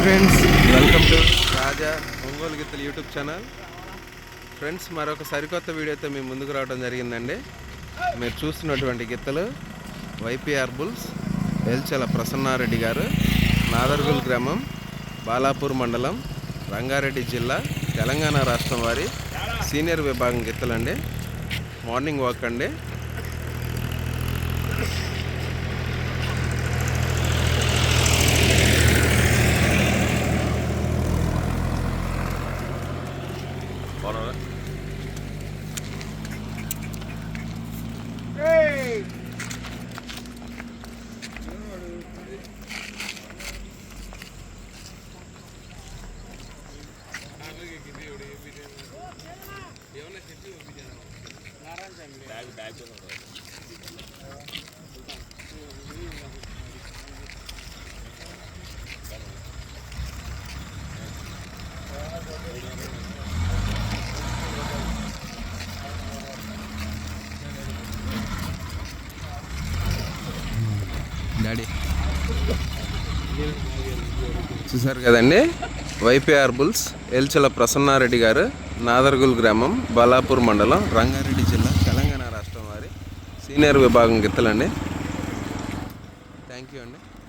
Friends welcome to Raja Ongole గీతలు YouTube channel friends మరొక సరికొత్త వీడియోతో మేము ముందుకు రావడం జరిగిందండి. మీరు చూస్తున్నటువంటి గీతలు వైపీఆర్ బుల్స్ ఎల్చల ప్రసన్నారెడ్డి గారు నాదర్గుల్ గ్రామం బాలాపూర్ మండలం రంగారెడ్డి జిల్లా తెలంగాణ రాష్ట్రం వారి సీనియర్ విభాగం గిత్తలండి. మార్నింగ్ వాక్ అండి. Bana ver. Hey! Dive, dive, dive. Daddy. చూసారు కదండి? వైపీఆర్ బుల్స్ ఎల్చల ప్రసన్నారెడ్డి గారు నాదర్గుల్ గ్రామం బాలాపూర్ మండలం రంగారెడ్డి జిల్లా తెలంగాణ రాష్ట్రం వారి సీనియర్ విభాగం గిత్తలండి. థ్యాంక్ యూ అండి.